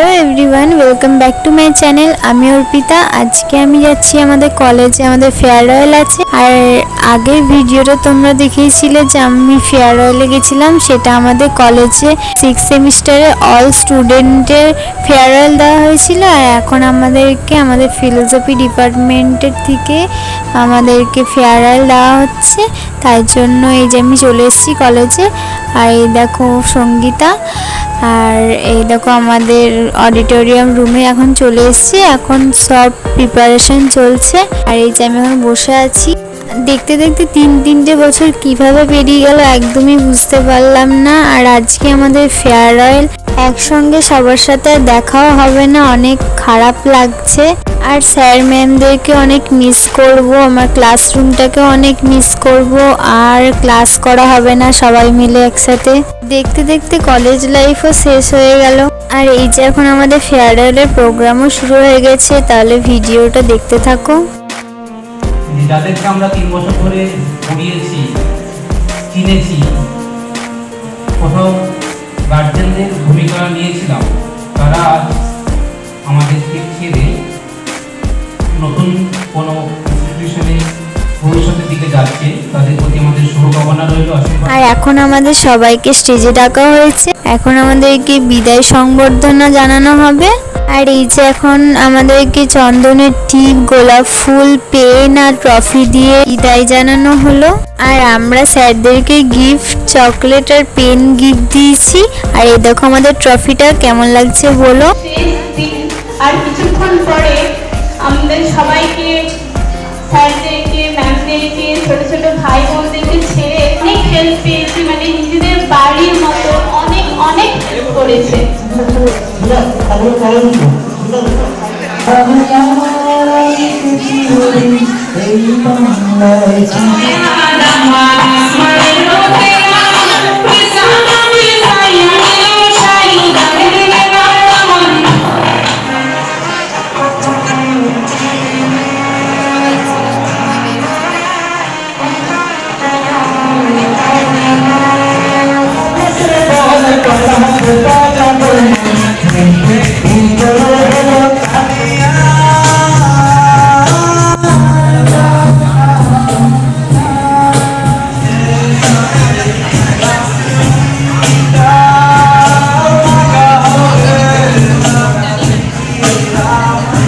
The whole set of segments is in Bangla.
Everyone welcome back to my channel আমি অর্পিতা। আজকে আমি যাচ্ছি আমাদের কলেজে আমাদের ফেয়ারওয়েল আছে। আর আগের ভিডিওটা তোমরা দেখিয়েছিলে যে আমি ফেয়ারওয়েলে গেছিলাম। সেটা আমাদের কলেজে সিক্স সেমিস্টারে অল স্টুডেন্টের ফেয়ারওয়েল দেওয়া হয়েছিল। আর এখন আমাদেরকে, আমাদের ফিলোসফি ডিপার্টমেন্টের থেকে আমাদেরকে ফেয়ারওয়েল দেওয়া হচ্ছে। তাই জন্য এই যে আমি চলে এসেছি কলেজে আর এই দেখো সঙ্গীতা। আর এই দেখো আমাদের অডিটোরিয়াম রুমে এখন চলে এসছি। এখন সব প্রিপারেশন চলছে। আর এই যে আমি এখন বসে আছি। দেখতে দেখতে তিন তিনটে বছর কীভাবে পেরিয়ে গেল একদমই বুঝতে পারলাম না। আর আজকে আমাদের ফেয়ারওয়েল একসঙ্গে সবার সাথে দেখাও হবে না, অনেক খারাপ লাগছে। আর স্যার ম্যামদেরকে অনেক মিস করব, আমার ক্লাসরুমটাকে অনেক মিস করব, আর ক্লাস করা হবে না সবাই মিলে একসাথে। দেখতে দেখতে কলেজ লাইফও শেষ হয়ে গেল। আর এই যে এখন আমাদের ফেয়ারওয়েলের প্রোগ্রামও শুরু হয়ে গেছে, তাহলে ভিডিওটা দেখতে থাকো। যাদেরকে আমরা তিন বছর ধরে পড়িয়েছি চিনেছি, কোথাও গার্জেনদের ভূমিকা নিয়েছিলাম, তারা আজ আমাদেরকে ছেড়ে নতুন কোনো ইনস্টিটিউশনে ভবিষ্যতের দিকে যাচ্ছে। তাদের প্রতি আমাদের শুভকামনা রইল আর এখন আমাদের সবাইকে স্টেজে ডাকা হয়েছে। এখন আমাদেরকে বিদায় সংবর্ধনা জানানো হবে। আর এই যে এখন আমাদেরকে চন্দনের টিপ, গোলাপ ফুল, পেন আর ট্রফি দিয়ে বিদায় জানানো হলো। আর আমরা স্যারদেরকে গিফট, চকলেট আর পেন গিফট দিয়েছি। আর এই দেখো আমাদের ট্রফিটা কেমন লাগছে বলো? আর কিছুক্ষণ পরে আমাদের সবাইকে, স্যারদেরকে, ম্যামদেরকে, ছোট ছোট ভাই বোনদেরকে ছেড়ে অনেক হেল্প পেয়েছি। মানে নিজেদের বাড়ির মতো অনেক অনেক হেল্প করেছে। এই যে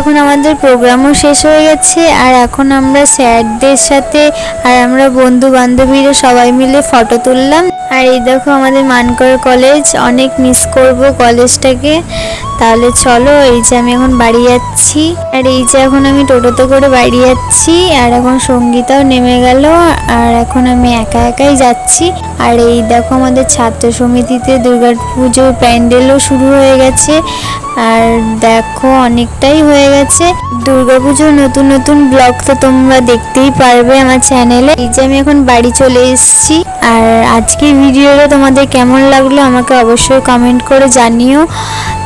এখন আমাদের প্রোগ্রামও শেষ হয়ে গেছে, আর এখন আমরা স্যারদের সাথে আর আমরা বন্ধু বান্ধবীরা সবাই মিলে ফটো তুললাম। আর এই দেখো আমাদের মানকর কলেজ অনেক মিস করব কলেজটাকে তাহলে চলো, এই যে আমি এখন বাড়ি যাচ্ছি, আর এই যে এখন আমি টোটোতে করে বাড়ি যাচ্ছি, আর এখন সঙ্গীতাও নেমে গেল, আর এখন আমি একা একাই যাচ্ছি। আর এই দেখো আমাদের ছাত্র সমিতিতে দুর্গা পুজোর প্যান্ডেলও শুরু হয়ে গেছে, আর দেখো অনেকটাই হয়ে গেছে। দুর্গা দুর্গাপুজোর নতুন নতুন ব্লগ তো তোমরা দেখতেই পারবে আমার চ্যানেলে। এই যে আমি এখন বাড়ি চলে এসেছি, আর আজকের ভিডিওটা তোমাদের কেমন লাগল আমাকে অবশ্যই কমেন্ট করে জানিও।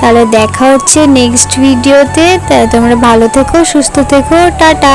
তাহলে দেখা হচ্ছে নেক্সট ভিডিওতে তাহলে তোমরা ভালো থেকো সুস্থ থেকো টাটা।